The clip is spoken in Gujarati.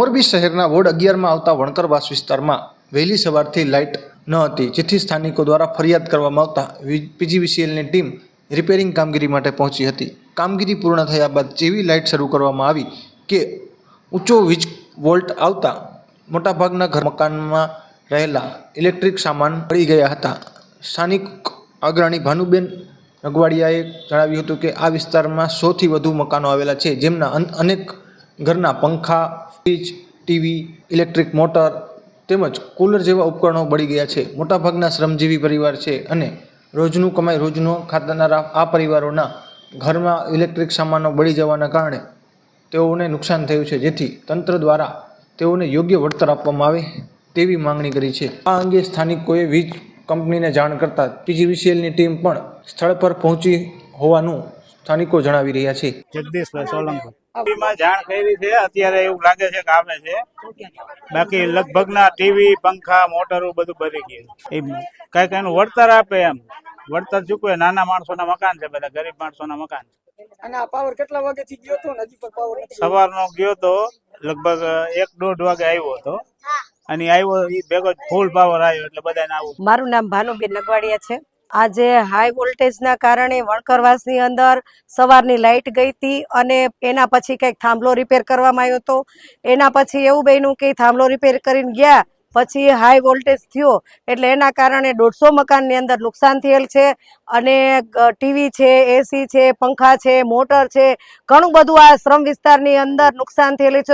મોરબી શહેરના વોર્ડ અગિયારમાં આવતા વણકરવાસ વિસ્તારમાં વહેલી સવારથી લાઇટ ન હતી, જેથી સ્થાનિકો દ્વારા ફરિયાદ કરવામાં આવતા પીજીવીસીએલની ટીમ રિપેરિંગ કામગીરી માટે પહોંચી હતી. કામગીરી પૂર્ણ થયા બાદ જેવી લાઇટ શરૂ કરવામાં આવી કે ઊંચો વીજ વોલ્ટ આવતા મોટાભાગના ઘર મકાનમાં રહેલા ઇલેક્ટ્રિક સામાન પડી ગયા હતા. સ્થાનિક અગ્રણી ભાનુબેન રગવાડિયાએ જણાવ્યું હતું કે આ વિસ્તારમાં સોથી વધુ મકાનો આવેલા છે, જેમના અન- અનેક ઘરના પંખા ફ્રીજ ટીવી ઇલેક્ટ્રિક મોટર તેમજ કુલર જેવા ઉપકરણો બળી ગયા છે. મોટાભાગના શ્રમજીવી પરિવાર છે અને રોજનું કમાઈ રોજનો ખાતાનારા આ પરિવારોના ઘરમાં ઇલેક્ટ્રિક સામાનો બળી જવાના કારણે તેઓને નુકસાન થયું છે. જેથી તંત્ર દ્વારા તેઓને યોગ્ય વળતર આપવામાં આવે તેવી માંગણી કરી છે. આ અંગે સ્થાનિકોએ વીજ કંપનીને જાણ કરતાં પીજીવીસીએલની ટીમ પણ સ્થળ પર પહોંચી હોવાનું સ્થાનિકો જણાવી રહ્યા છે. જગદીશભાઈ સોલંકી. માં જાણ કરી છે અત્યારે એવું લાગે છે કે આવે છે. બાકી લગભગ ના ટીવી પંખા મોટરો બધું ભરી ગયું એ કંઈક એનું વળતર આપે એમ. વળતર ચૂકવે નાના માણસોના મકાન છે બધા ગરીબ માણસોના મકાન અને આ પાવર કેટલા વાગ્યાથી ગયો તો ને હજી પણ પાવર સવારનો ગયો તો લગભગ એક દોઢ વાગે આવ્યો હતો. અને આવ્યો એ ભેગો જ ફૂલ પાવર આવ્યો એટલે બધાને આવું. મારું નામ ભાનુબેન નગવાડિયા છે. આજે હાઈ વોલ્ટેજના કારણે વણકરવાસની અંદર સવારની લાઇટ ગઈ હતી અને એના પછી કંઈક થાંભલો રિપેર કરવામાં આવ્યો હતો. એના પછી એવું બન્યું કે થાંભલો રિપેર કરીને ગયા, પછી હાઈ વોલ્ટેજ થયો. એટલે એના કારણે દોઢસો મકાનની અંદર નુકસાન થયેલ છે અને ટીવી છે એસી છે, પંખા છે, મોટર છે, ઘણું બધું આ શ્રમ વિસ્તારની અંદર નુકસાન થયેલું છે.